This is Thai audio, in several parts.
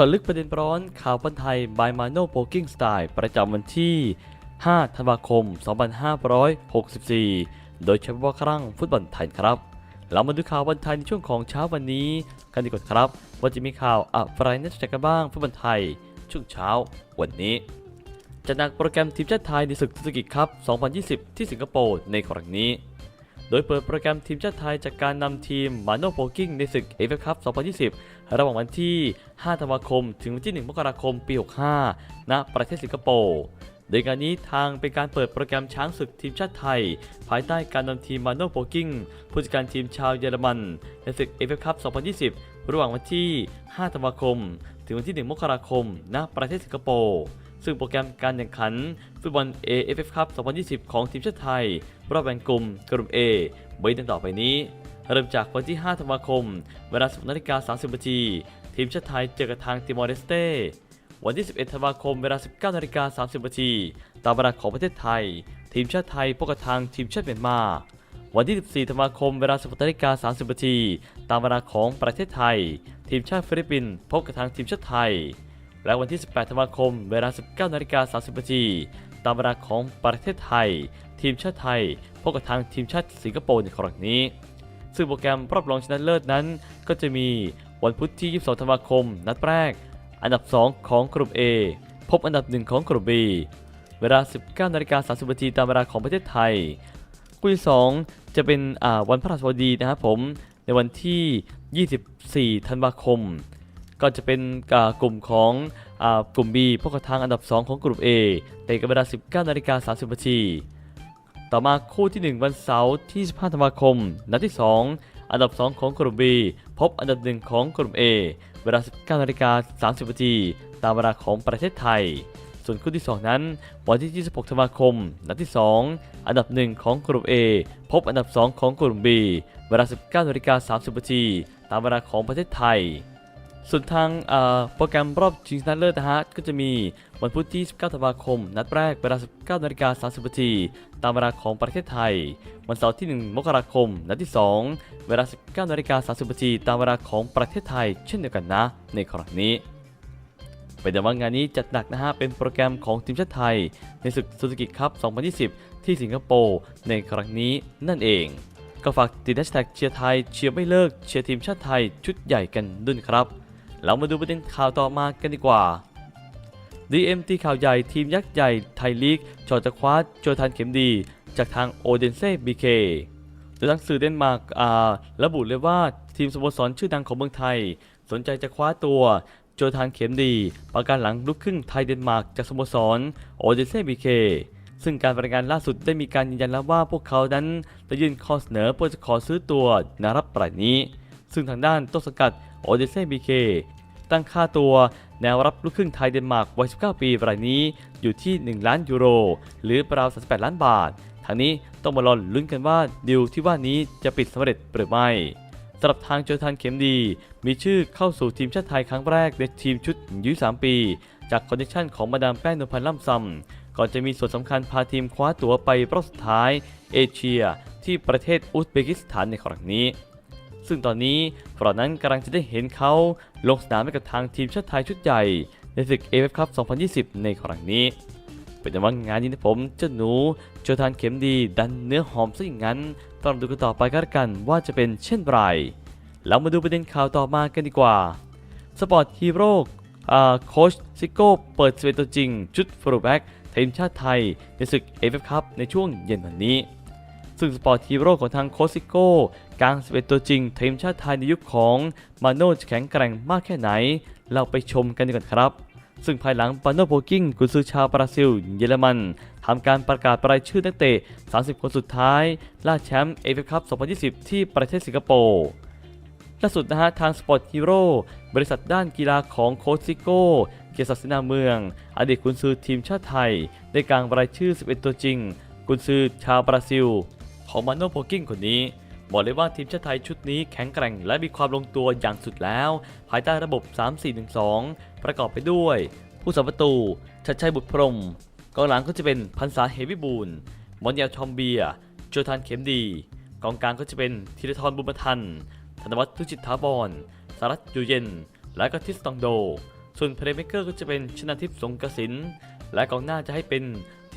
จาะลึกประเด็นร้อนข่าวบอลไทย by Mano Poking Style ประจำวันที่ 5 ธันวาคม 2564 โดยเฉพาะครั้งฟุตบอลไทยครับ เรามาดูข่าวบอลไทยในช่วงของเช้าวันนี้กันดีกว่าครับ ว่าจะมีข่าวอะไรน่าสนใจกันบ้างฟุตบอลไทย ช่วงเช้าวันนี้จะนักโปรแกรมทีมชาติไทยในศึกซูซูกิจครับ 2020 ที่สิงคโปร์ในครั้งนี้ โดยเปิดโปรแกรมทีมชาติไทยจากการนำทีมมาโนโปกิ้งในศึกเอฟเอฟคัพ2020 ระหว่างวันที่ 5 ธันวาคม ถึงวันที่ 1 มกราคม ปี 65 ณ ประเทศสิงคโปร์โดยงานนี้ทางเป็นการเปิดโปรแกรมช้างศึกทีมชาติไทย ภายใต้การนำทีมมาโนโปกิ้งผู้จัดการทีมชาวเยอรมัน ในศึกเอฟเอฟคัพ2020 ระหว่างวันที่ 5 ธันวาคม ถึงวันที่ 1 มกราคม ณ ประเทศสิงคโปร์ซึ่งโปรแกรมการแข่งขันฟุตบอล AFF Cup 2020 ของทีมชาติไทย รอบแบ่งกลุ่มกลุ่ม A มีดังต่อไปนี้ เริ่มจากวันที่ 5 ธันวาคม เวลา10นาฬิกา30นาทีทีมชาติไทยเจอกับทางติมอร์เลสเตวันที่ 11 ธันวาคม เวลา 19นาฬิกา30นาทีตามเวลาของประเทศไทย ทีมชาติไทยพบกับทางทีมชาติเมียนมา วันที่ 14 ธันวาคม เวลา 16นาฬิกา30นาทีตามเวลาของประเทศไทย ทีมชาติฟิลิปปินส์พบกับทางทีมชาติไทยและวันที่ 18 ธันวาคม เวลา 19นาฬิกา30นาที ตามเวลาของประเทศไทย ทีมชาติไทยพบกับทางทีมชาติสิงคโปร์ในครั้งนี้ ซึ่งโปรแกรมรอบรองชนะเลิศนั้น ก็จะมีวันพุธที่ 22 ธันวาคม นัดแรก อันดับ 2 ของกลุ่ม A พบอันดับ 1 ของกลุ่ม B เวลา 19นาฬิกา30นาทีตามเวลาของประเทศไทย คู่ที่ 2 จะเป็นวันพฤหัสบดีนะครับผม ในวันที่ 24 ธันวาคม ก็จะเป็นกลุ่มของ กลุ่ม B พวกบทางอันดับ 2 ของกลุ่ม A เตะกันเวลา 19นาฬิกา30นาทีต่อมาคู่ที่ 1 วันเสาร์ที่ 15ธันวาคม นัดที่ 2 อันดับ 2 ของกลุ่ม B พบอันดับ 1 ของกลุ่ม A เวลา 19นาฬิกา30นาทีตามเวลาของประเทศไทย ส่วนคู่ที่ 2 นั้น วันที่ 26ธันวาคม นัดที่ 2 อันดับ 1 ของกลุ่ม A พบอันดับ 2 ของกลุ่ม B เวลา 19นาฬิกา30นาทีตามเวลาของประเทศไทย ส่วนทางโปรแกรมรอบชิงชนะเลิศนะฮะก็จะมีวันพุธที่ 19 ธันวาคม นัดแรกเวลา 19นาฬิกา30นาทีตามเวลาของประเทศไทย วันเสาร์ที่ 1 มกราคม นัดที่ 2 เวลา 19นาฬิกา30นาทีตามเวลาของประเทศไทย เช่นเดียวกันนะ ในครั้งนี้เป็นแต่ว่างานนี้จัดหนักนะฮะ เป็นโปรแกรมของทีมชาติไทย ในศึกซูซูกิคัพ 2020 ที่สิงคโปร์ในครั้งนี้นั่นเอง ก็ฝากติดแฮชแท็กเชียร์ไทย เชียร์ไม่เลิก เชียร์ทีมชาติไทยชุดใหญ่กันด้วยครับ เรามาดูประเด็นข่าวต่อมากันดีกว่า DMT ข่าวใหญ่ทีมยักษ์ใหญ่ไทยลีกจอดจะคว้าโจทันเข็มดี จากทางโอเดนเซ่บีเคโดยทางสื่อเดนมาร์กระบุเลยว่าทีมสโมสรชื่อดังของเมืองไทย สนใจจะคว้าตัวโจทานเข็มดีประกันหลังลูกครึ่งไทยเดนมาร์กจากสโมสรโอเดนเซ่บีเคซึ่งการรายงานล่าสุดได้มีการยืนยันแล้วว่าพวกเขานั้นได้ยื่นข้อเสนอเพื่อจะขอซื้อตัวนารับปรายนี้ ซึ่งทางด้านต้นสังกัด โอเดเซ่บีเคตั้งค่าตัวแนวรับลูกครึ่งไทยเดนมาร์กวัย 19 ปีรายนี้อยู่ที่ 1 ล้านยูโร หรือราว 38 ล้านบาททางนี้ต้องมารอลุ้นกันว่าดิวที่ว่านี้จะปิดสำเร็จหรือไม่สำหรับทางโจทันเข็มดี มีชื่อเข้าสู่ทีมชาติไทยครั้งแรกในทีมชุดยุ3ปี จากคอนเนคชั่นของมาดามแป้งนพันธ์ล่ำซำก่อนจะมีส่วนสำคัญพาทีมคว้าตั๋วไปรอบสุดท้าย เอเชีย ที่ประเทศอุซเบกิสถานในครั้งนี้ ซึ่งตอนนี้พวกเรานั้นกำลังจะได้เห็นเขาลงสนามให้กับทางทีมชาติไทยชุดใหญ่ในศึก AFF Cup 2020 ในครั้งนี้ เป็นแต่ว่างานนี้นะผมเจ้าหนูโจทานเข็มดีดันเนื้อหอมซะอย่างนั้นต้องดูกันต่อไปก็แล้วกันว่าจะเป็นเช่นไรเรามาดูประเด็นข่าวต่อมากันดีกว่าสปอร์ตฮีโร่โค้ชซิโก้เปิดสเวตตัวจริง ชุดฟรูแบ็กทีมชาติไทยในศึก AFF Cup ในช่วงเย็นวันนี้ ซึ่งสปอร์ตฮีโร่ของทางโคชซิโก้กลางสเวตตัวจริงทีมชาติไทยในยุคของมาโนจะแข็งแกร่งมากแค่ไหน เราไปชมกันดีกว่าครับซึ่งภายหลังปาโนโพกิ้งกุนซือชาวบราซิล เยอรมันทำการประกาศรายชื่อนักเตะ 30 คนสุดท้ายล่าแชมป์เอฟเอคัพ 2020 ที่ประเทศสิงคโปร์ล่าสุดนะฮะทางสปอร์ตฮีโร่บริษัทด้านกีฬาของโคชซิโก้ เกียรติศักดิ์นาเมือง อดีตกุนซือทีมชาติไทย ได้กลางรายชื่อ 11 ตัวจริง กุนซือชาวบราซิล ของมาโนโพกิ้งคนนี้ บอกเลยว่าทีมชาติไทยชุดนี้แข็งแกร่งและมีความลงตัวอย่างสุดแล้ว ภายใต้ระบบ 3-4-1-2 ประกอบไปด้วย ผู้สัมประตู ชัดชัยบุตรพรมกองหลังก็จะเป็นพันษาเฮวิบูลมอนยาทอมเบียโจทานเข็มดี กองกลางก็จะเป็นธีรทรบุญมาทัน ธนวัฒน์ทุจิตถาวรสารัตอยู่เย็น และก็ทิสตองโด ส่วนเพลย์เมกเกอร์ก็จะเป็นชนาทิพย์สงกระสิน และกองหน้าจะให้เป็น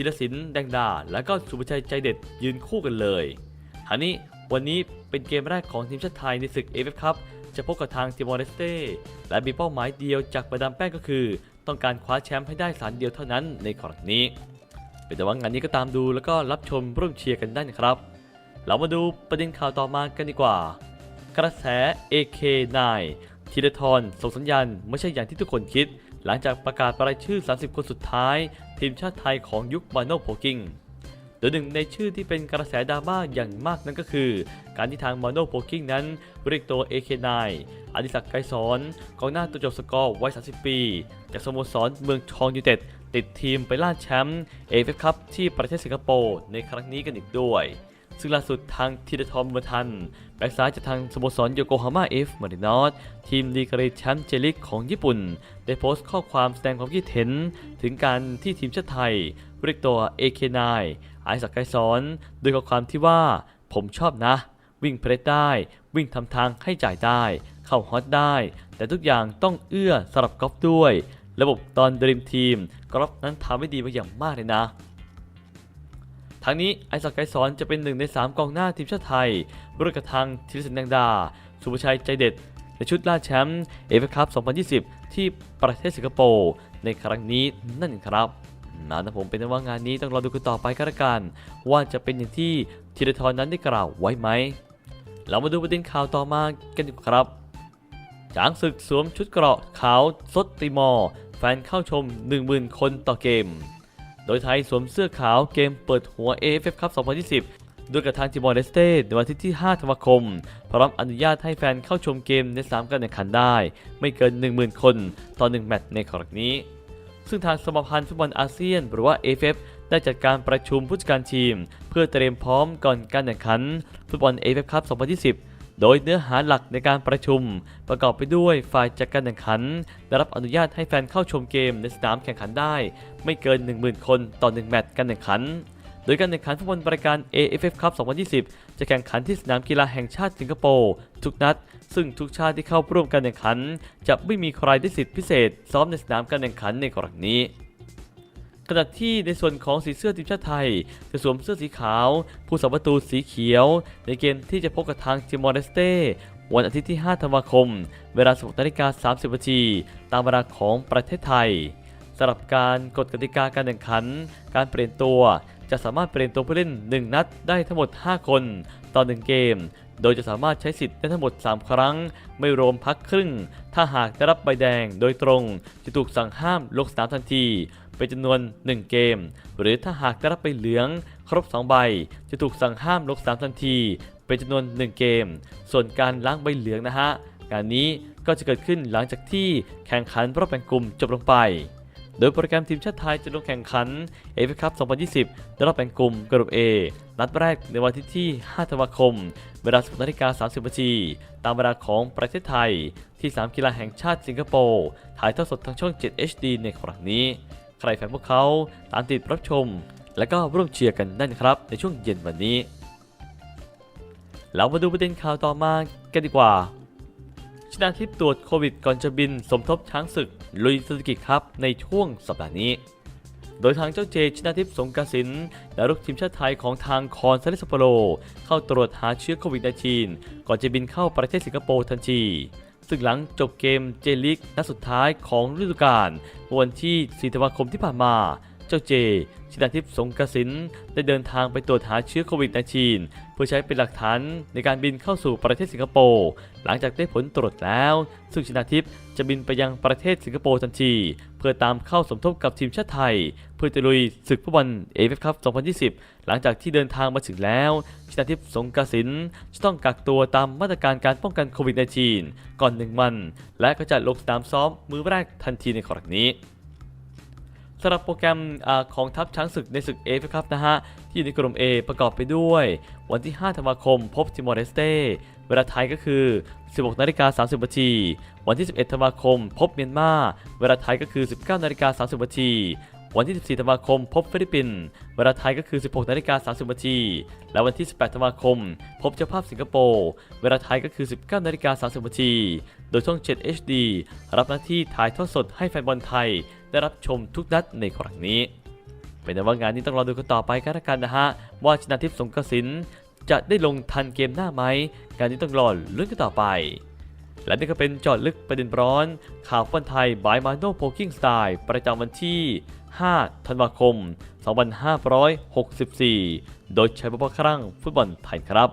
ธีรศิลป์แดงดา และก็สุภชัยใจเด็ดยืนคู่กันเลยฮานี้วันนี้เป็นเกมแรกของทีมชาติไทยในศึกเอฟเอฟคัพจะพบกับทางติมอร์เลสเต้และมีเป้าหมายเดียวจากประดามแป้งก็คือ ต้องการคว้าแชมป์ให้ได้สารเดียวเท่านั้นในครั้งนี้เป็นแต่ว่างานนี้ก็ตามดูแล้วก็รับชมร่วมเชียร์กันได้นะครับ เรามาดูประเด็นข่าวต่อมากันดีกว่า กระแส AK9 ธีรทรส่งสัญญาณไม่ใช่อย่างที่ทุกคนคิด หลังจากประกาศรายชื่อ 30 คนสุดท้าย ทีมชาติไทยของยุคบาโนโพกิงโดยหนึ่งในชื่อที่เป็นกระแสดราม่าอย่างมากนั่นก็คือ การที่ทางมาโนโพกิงนั้นเรียกตัว AK9 อดิศักดิ์ไกรสอนกองหน้าตัวจบสกอร์วัย 30 ปี จากสโมสรเมืองทองยูไนเต็ดติดทีมไปล่าแชมป์เอฟเอฟคัพที่ประเทศสิงคโปร์ในครั้งนี้กันอีกด้วย ซึ่งล่าสุดทางทีเดทอมเบอร์ทันแบ็กซ้ายจากทางสโมสรโยโกฮาม่าเอฟมารินอสทีมลีกเรแชมป์เจลิกของญี่ปุ่น ได้โพสต์ข้อความแสดงความคิดเห็น ถึงการที่ทีมชาติไทยเรียกตัว AK9 ไอศักไกสอนโดยข้อความที่ว่าผมชอบนะ วิ่งเพลสได้ วิ่งทำทางให้จ่ายได้ เข้าฮอตได้ แต่ทุกอย่างต้องเอื้อสำหรับกอล์ฟด้วย ระบบตอนดรีมทีมกอล์ฟนั้นทำได้ดีมาอย่างมากเลยนะ ทั้งนี้ไอศักไกรสอนจะเป็นหนึ่งใน 3 กองหน้าทีมชาติไทยร่วมกับทางธีรศิลป์แดงดา สุภชัยใจเด็ด ในชุดล่าแชมป์เอฟเอคัพ 2020 ที่ประเทศสิงคโปร์ในครั้งนี้นั่นครับนะนะผมเป็นว่างานนี้ต้องรอดูกันต่อไปก็แล้วกัน ว่าจะเป็นอย่างที่ธีรทรนั้นได้กล่าวไว้ไหม เรามาดูประเด็นข่าวต่อมากันดีกว่าครับจางศึกสวมชุดเกราะขาวสดติมอร์แฟนเข้าชม 10,000 คนต่อเกม โดยไทยสวมเสื้อขาวเกมเปิดหัว AFF คัพ2020โดยกับทางทิมอร์เลสเต้ในวันที่ที่ 5 ธันวาคม พร้อมอนุญาตให้แฟนเข้าชมเกมในสามการแข่งขันได้ ไม่เกิน 10,000 คนต่อ 1 แมตช์ในครั้งนี้ ซึ่งทางสมาพันธ์ฟุตบอลอาเซียน หรือว่า AFF ได้จัดการประชุมผู้จัดการทีม เพื่อเตรียมพร้อมก่อนการแข่งขันฟุตบอล AFF คัพ2020 โดยเนื้อหาหลักในการประชุม ประกอบไปด้วยฝ่ายจัดการแข่งขัน ได้รับอนุญาตให้แฟนเข้าชมเกมในสนามแข่งขันได้ ไม่เกิน 10,000 คนต่อ 1 แมตช์การแข่งขัน โดยการแข่งขันฟุตบอลรายการ AFF Cup 2020 จะแข่งขันที่สนามกีฬาแห่งชาติสิงคโปร์ทุกนัด ซึ่งทุกชาติที่เข้าร่วมการแข่งขัน จะไม่มีใครได้สิทธิพิเศษ ซ้อมในสนามการแข่งขันในกรณีนี้ ขณะที่ในส่วนของสีเสื้อทีมชาติไทย จะสวมเสื้อสีขาว ผู้สัประตูสีเขียว ในเกมที่จะพบกับทางจิมอร์เลสเต้วันอาทิตย์ที่ 5 ธันวาคม เวลา 16นาฬิกา30นาทีตามเวลาของประเทศไทยสำหรับการกฎกติกาการแข่งขัน การเปลี่ยนตัว จะสามารถเปลี่ยนตัวผู้เล่น 1 นัดได้ทั้งหมด 5 คน ต่อ 1 เกม โดยจะสามารถใช้สิทธิ์ได้ทั้งหมด 3 ครั้ง ไม่รวมพักครึ่ง ถ้าหากได้รับใบแดงโดยตรง จะถูกสั่งห้ามลงสนามทันที เป็นจำนวน 1 เกม หรือถ้าหากได้รับใบเหลืองครบ 2 ใบ จะถูกสั่งห้ามลงสนามทันที เป็นจำนวน 1 เกม ส่วนการล้างใบเหลืองนะฮะงานนี้ก็จะเกิดขึ้นหลังจากที่แข่งขันรอบแบ่งกลุ่มจบลงไป โดยโปรแกรมทีมชาติไทยจะลงแข่งขันเอฟเอคัพ 2020 ในรอบแบ่งกลุ่มกลุ่ม A นัดแรกในวันที่ที่ 5 ธันวาคม เวลา 10นาฬิกา30นาทีตามเวลาของประเทศไทย ที่สามกีฬาแห่งชาติสิงคโปร์ ถ่ายทอดสดทางช่อง 7 HD ในครั้งนี้ ใครแฟนพวกเขาตามติดรับชม และก็ร่วมเชียร์กันได้นะครับ ในช่วงเย็นวันนี้ เรามาดูประเด็นข่าวต่อมากันดีกว่าชนะทิพย์ตรวจโควิดก่อนจะบินสมทบช้างศึกลุยซูซูกิจครับในช่วงสัปดาห์นี้ โดยทางเจ้าเจชนะทิพย์สงกสินและลูกทีมชาติไทยของทางคอนซาเลสโปโล เข้าตรวจหาเชื้อโควิด -19 ก่อนจะบินเข้าประเทศสิงคโปร์ทันที ซึ่งหลังจบเกมเจลิกนัดสุดท้ายของฤดูกาลเมื่อวันที่ 4 ธันวาคมที่ผ่านมา เจ้าเจชนะทิพย์สงกระสินได้เดินทางไปตรวจหาเชื้อโควิด -19 เพื่อใช้เป็นหลักฐานในการบินเข้าสู่ประเทศสิงคโปร์หลังจากได้ผลตรวจแล้ว ซึ่งชินะทิพย์จะบินไปยังประเทศสิงคโปร์ทันที เพื่อตามเข้าสมทบกับทีมชาติไทย เพื่อจะลุยศึกฟุตบอลเอฟเอฟคัพ 2020 หลังจากที่เดินทางมาถึงแล้ว ชินะทิพย์สงกระสินจะต้องกักตัวตามมาตรการการป้องกันโควิด -19 ก่อนหนึ่งวัน และก็จะลงสนามซ้อมมือแรกทันทีในครั้งนี้ สำหรับโปรแกรมอของทัพช้างศึกในศึกเอฟครับนะฮะ ที่อยู่ในกลุ่ม A ประกอบไปด้วย วันที่ 5 ธันวาคมพบติมอร์เลสเต้เวลาไทยก็คือ 16 นาฬิกา 30 นาที วันที่ 11 ธันวาคม พบเมียนมา เวลาไทยก็คือ 19 นาฬิกา 30 นาทีวันที่ 14 ธันวาคม พบฟิลิปปินส์ เวลาไทยก็คือ 16 นาฬิกา 30 นาที และวันที่ 18 ธันวาคม พบเจ้าภาพสิงคโปร์ เวลาไทยก็คือ 19 นาฬิกา 30 นาที โดยช่อง 7 HD รับหน้าที่ถ่ายทอดสดให้แฟนบอลไทย ได้รับชมทุกนัดในครั้งนี้ เป็นแต่ว่างานนี้ต้องรอดูกันต่อไปกันละกันนะฮะ ว่าชนะทิพย์สงกระสินจะได้ลงทันเกมหน้าไหมงานนี้ต้องรอลุ้นกันต่อไป และนี่ก็เป็นจอดลึกประเด็นร้อน ข่าวฟุตบอลไทยบายมาโนโพกิ้งสไตล์ประจำวันที่ 5 ธันวาคม 2564 โดยใช้บพครั้งฟุตบอลไทยครับ